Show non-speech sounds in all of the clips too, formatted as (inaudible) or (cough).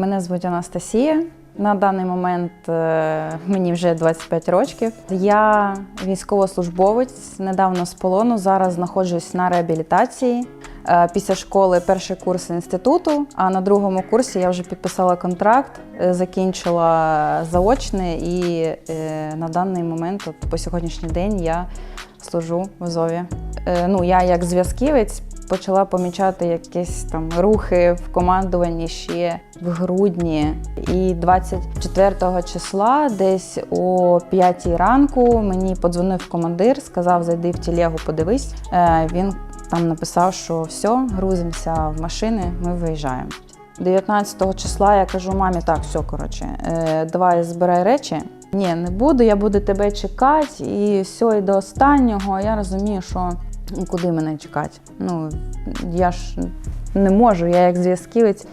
Мене звуть Анастасія. На даний момент е, мені вже 25 років. Я військовослужбовець, недавно з полону. Зараз знаходжусь на реабілітації. Е, Після школи перший курс інституту, а на другому курсі я вже підписала контракт, е, закінчила заочне і на даний момент, от по сьогоднішній день, я служу в Азові. Е, Ну, я як зв'язківець почала помічати якісь там рухи в командуванні ще в грудні. І 24 числа, десь о 5 ранку, мені подзвонив командир, сказав: зайди в телегу, подивись. Е, Він там написав, що все, грузимося в машини, ми виїжджаємо. 19 числа я кажу мамі, так, все, коротше, е, давай збирай речі. Ні, не буду, я буду тебе чекати, і все, і до останнього. Я розумію, що куди мене чекати. Ну, я ж не можу, я як зв'язківець.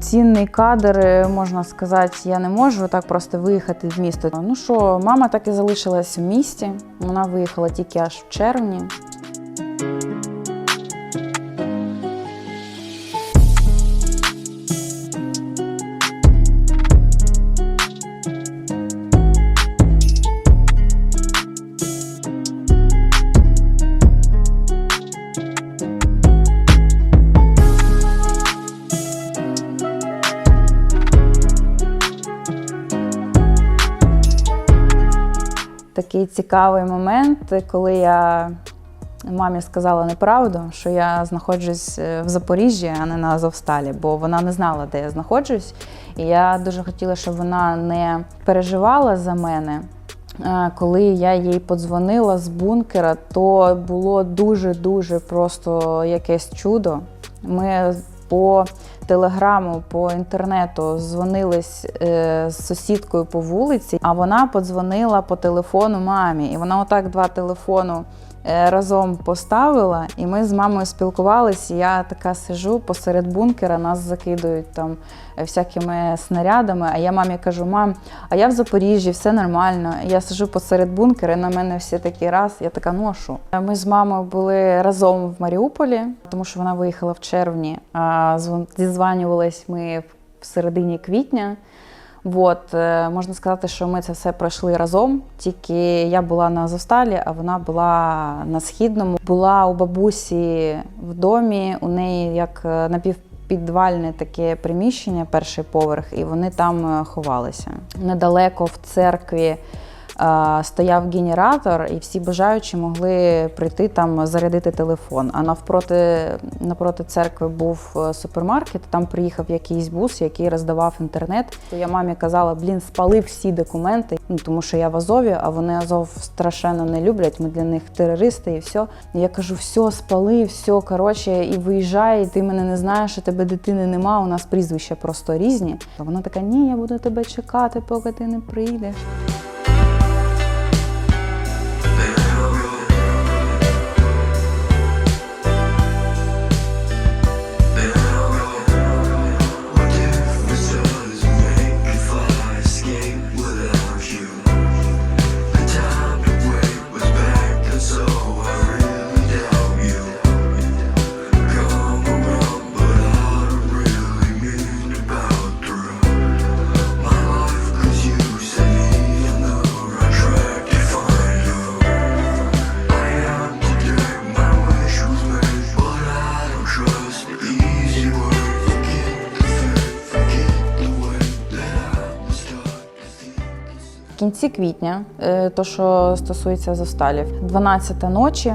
Цінний кадр, е, можна сказати, я не можу так просто виїхати в місто. Ну що, мама так і залишилась в місті. Вона виїхала тільки аж в червні. Такий цікавий момент, коли я мамі сказала неправду, що я знаходжусь е, в Запоріжжі, а не на Азовсталі, бо вона не знала, де я знаходжусь. І я дуже хотіла, щоб вона не переживала за мене. Е, Коли я їй подзвонила з бункера, то було дуже-дуже просто якесь чудо. Ми по телеграму, по інтернету дзвонились е, з сусідкою по вулиці, а вона подзвонила по телефону мамі. І вона отак два телефону разом поставила, і ми з мамою спілкувалися. Я така сижу посеред бункера, нас закидують там е, всякими снарядами. А я мамі кажу: мам, а я в Запоріжжі, все нормально. Я сижу посеред бункера, і на мене всі такі раз. Я така, а що? Ми з мамою були разом в Маріуполі, тому що вона виїхала в червні. А зізванювались ми в середині квітня. От, е, можна сказати, що ми це все пройшли разом. Тільки я була на Азовсталі, а вона була на східному. Була у бабусі в домі. У неї як напів. напівпідвальне таке приміщення, перший поверх, і вони там е, ховалися. Недалеко в церкві. Стояв генератор, і всі бажаючі могли прийти там зарядити телефон. А навпроти напроти церкви був е, супермаркет. Там приїхав якийсь бус, який роздавав інтернет. То я мамі казала: блін, спали всі документи. Ну тому що я в Азові, а вони Азов страшенно не люблять. Ми для них терористи і все. І я кажу: все, спали, все, коротше, і виїжджай, і ти мене не знаєш, у тебе дитини нема. У нас прізвища просто різні. А вона така: ні, я буду тебе чекати, поки ти не прийдеш. Кінці квітня, е, то що стосується зосталів, 12 ночі.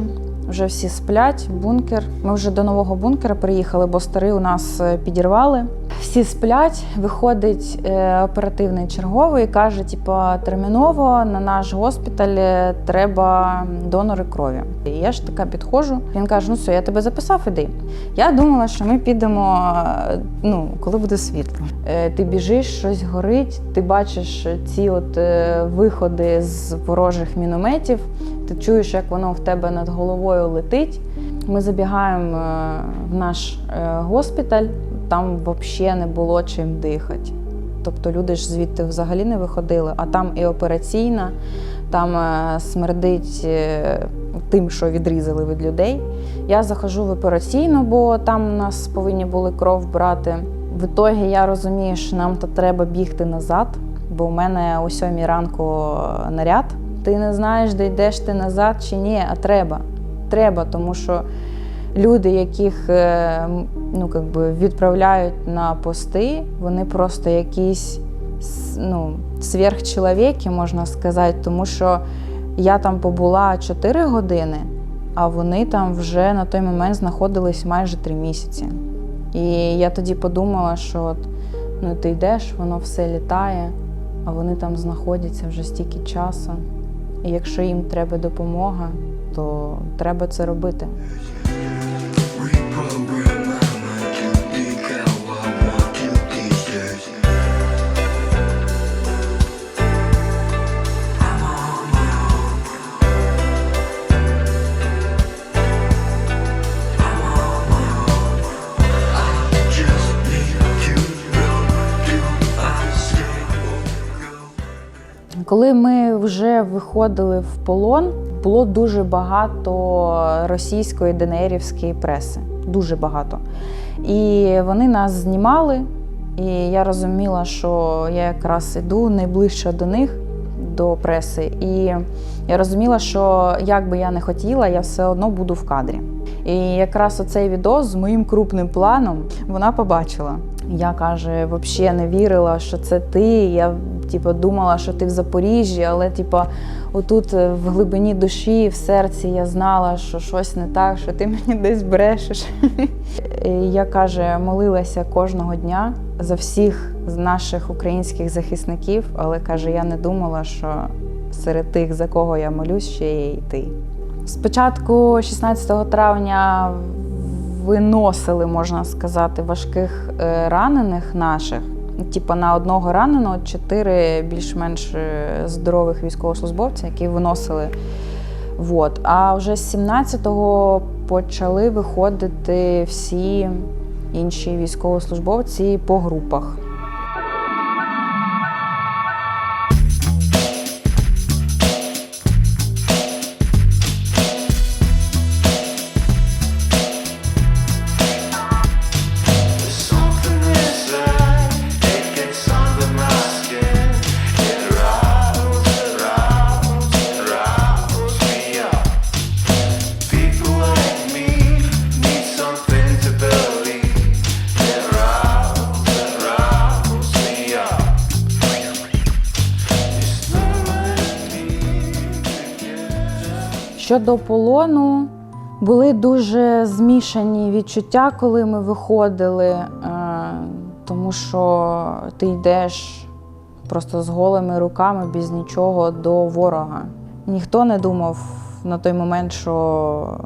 Вже всі сплять, бункер. Ми вже до нового бункера приїхали, бо старий у нас е, підірвали. Всі сплять, виходить е, оперативний черговий і каже: типу, терміново на наш госпіталь е, треба донори крові. І я ж така підходжу. Він каже: Ну все, я тебе записав, іди. Я думала, що ми підемо, е, ну, коли буде світло. Ти біжиш, щось горить, ти бачиш ці от виходи з ворожих мінометів, ти чуєш, як воно в тебе над головою летить. Ми забігаємо в наш госпіталь, там взагалі не було чим дихати. Тобто люди ж звідти взагалі не виходили, а там і операційна, там е, смердить е, тим, що відрізали від людей. Я заходжу в операційну, бо там нас повинні були кров брати. В ітогі я розумію, що нам то треба бігти назад, бо у мене о сьомій ранку наряд. Ти не знаєш, де йдеш ти назад чи ні, а треба. Треба, тому що люди, яких е, ну, как би відправляють на пости, вони просто якісь ну, сверхчоловіки, можна сказати, тому що я там побула 4 години, а вони там вже на той момент знаходились майже 3 місяці. І я тоді подумала, що от, ну, ти йдеш, воно все літає, а вони там знаходяться вже стільки часу. І якщо їм треба допомога, то треба це робити. Коли ми вже виходили в полон, було дуже багато російської ДНРівської преси. Дуже багато. І вони нас знімали, і я розуміла, що я якраз іду найближче до них, до преси. І я розуміла, що як би я не хотіла, я все одно буду в кадрі. І якраз оцей відео з моїм крупним планом вона побачила. Я каже, взагалі не вірила, що це ти. Я типу, думала, що ти в Запоріжжі, але типу, отут е, в глибині душі, в серці я знала, що щось не так, що ти (laughs) мені десь брешеш. Я каже, молилася кожного дня за всіх наших українських захисників, але каже, я не думала, що серед тих, за кого я молюсь, ще є і ти. Спочатку, 16 травня, виносили, можна сказати, важких е, ранених наших. Типа на одного раненого чотири більш-менш е, здорових військовослужбовця, які виносили. Вот. А вже з 17-го почали виходити всі інші військовослужбовці по групах. Щодо полону, були дуже змішані відчуття, коли ми виходили, е, тому що ти йдеш просто з голими руками, без нічого до ворога. Ніхто не думав на той момент, що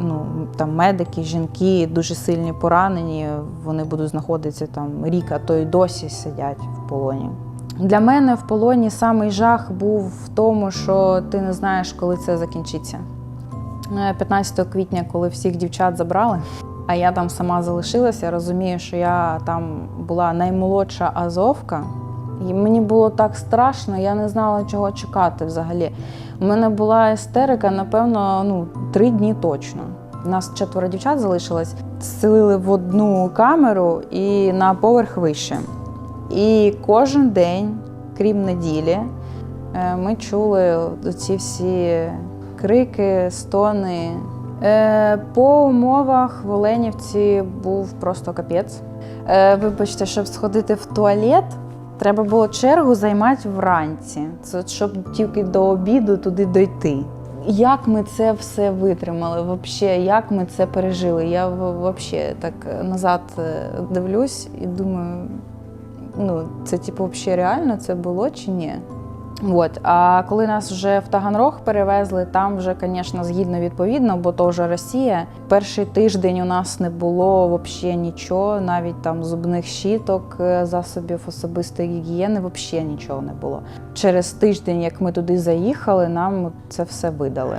ну, там медики, жінки дуже сильні поранені, вони будуть знаходитися там рік, а то й досі сидять в полоні. Для мене в полоні самий жах був в тому, що ти не знаєш, коли це закінчиться. Е, 15 квітня, коли всіх дівчат забрали, а я там сама залишилася, розумію, що я там була наймолодша азовка. І мені було так страшно, я не знала, чого чекати взагалі. У мене була істерика, напевно, ну, три дні точно. У нас четверо дівчат залишилось, зселили в одну камеру і на поверх вище. І кожен день, крім неділі, е, ми чули ці всі крики, стони. Е, По умовах в Оленівці був просто капець. Е, Вибачте, щоб сходити в туалет, треба було чергу займати вранці, щоб тільки до обіду туди дойти. Як ми це все витримали? Вообще, як ми це пережили? Я взагалі так назад дивлюсь і думаю, ну, це типу, взагалі реально це було чи ні? От. А коли нас вже в Таганрог перевезли, там вже, звісно, згідно відповідно, бо то вже Росія. Перший тиждень у нас не було взагалі нічого, навіть там зубних щіток, е, засобів особистої гігієни, взагалі нічого не було. Через тиждень, як ми туди заїхали, нам це все видали.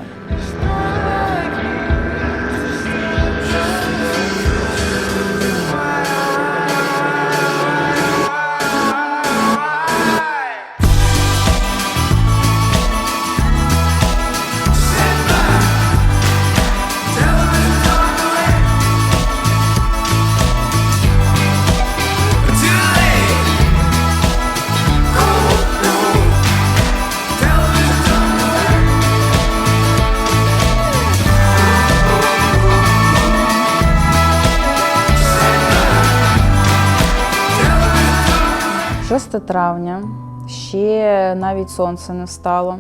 6 травня, ще навіть сонце не встало.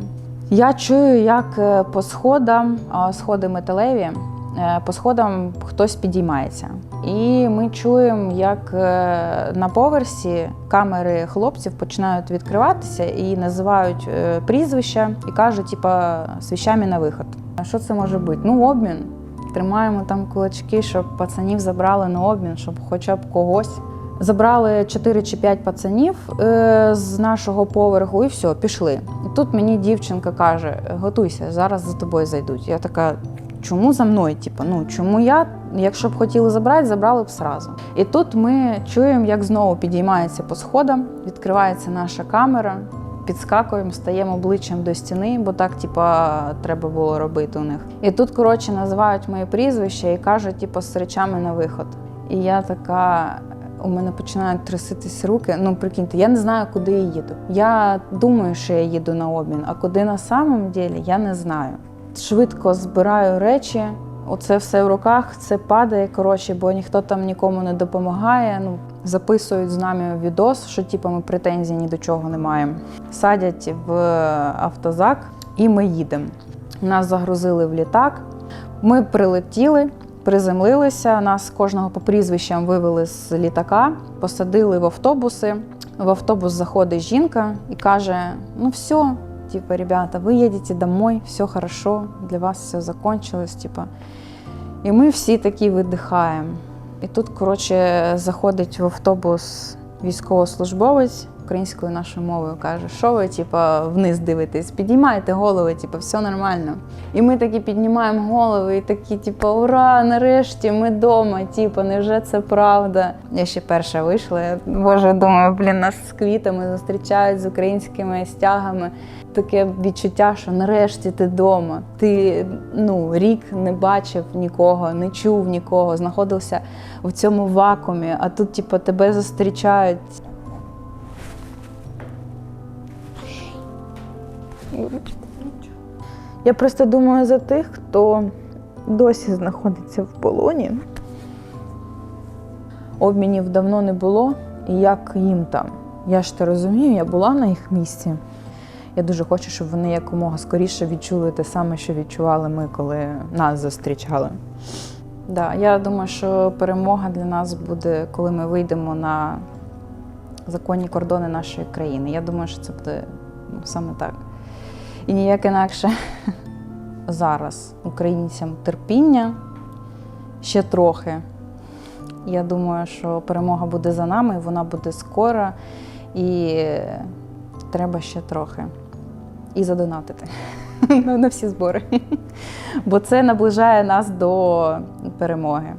Я чую, як е, по сходам, сходи металеві, е, по сходам хтось підіймається. І ми чуємо, як е, на поверсі камери хлопців починають відкриватися і називають прізвища і кажуть, типа, з віщами на виход. Що це може бути? Ну, обмін. Тримаємо там кулачки, щоб пацанів забрали на обмін, щоб хоча б когось. Забрали 4 чи 5 пацанів е, з нашого поверху і все, пішли. І тут мені дівчинка каже: готуйся, зараз за тобою зайдуть. Я така, чому за мною? Типу, ну чому я? Якщо б хотіли забрати, забрали б сразу. І тут ми чуємо, як знову підіймається по сходам, відкривається наша камера, підскакуємо, стаємо обличчям до стіни, бо так, типа, треба було робити у них. І тут, коротше, називають моє прізвище і кажуть, типу, з речами на виход. І я така. У мене починають тряситись руки. Ну, прикиньте, я не знаю, куди я їду. Я думаю, що я їду на обмін, а куди на самом ділі, я не знаю. Швидко збираю речі, оце все в руках, це падає, коротше, бо ніхто там нікому не допомагає. Ну, записують з нами відос, що типу, ми претензій ні до чого не маємо. Садять в автозак і ми їдемо. Нас загрузили в літак. Ми прилетіли, приземлилися. Нас кожного по прізвищам вивели з літака, посадили в автобуси. В автобус заходить жінка і каже: Ну все, типа, ребята, ви їдете домой, все хорошо, для вас все закончилось. Типа. І ми всі такі видихаємо. І тут, коротше, заходить в автобус військовослужбовець українською нашою мовою каже, що ви типа, вниз дивитесь, піднімайте голови, типа, все нормально. І ми такі піднімаємо голови і такі, типа, ура, нарешті ми вдома, типа, невже це правда? Я ще перша вийшла. Я, боже, думаю, блін, нас з квітами зустрічають з українськими стягами. Таке відчуття, що нарешті ти вдома. Ти ну, рік не бачив нікого, не чув нікого, знаходився в цьому вакуумі, а тут, типу, тебе зустрічають. Я просто думаю за тих, хто досі знаходиться в полоні. Обмінів давно не було, і як їм там. Я ж те розумію, я була на їх місці. Я дуже хочу, щоб вони якомога скоріше відчули те саме, що відчували ми, коли нас зустрічали. Да, я думаю, що перемога для нас буде, коли ми вийдемо на законні кордони нашої країни. Я думаю, що це буде ну, саме так. І ніяк інакше зараз українцям терпіння ще трохи. Я думаю, що перемога буде за нами, вона буде скоро, і треба ще трохи. І задонатити (laughs) на на всі збори. Бо це наближає нас до перемоги.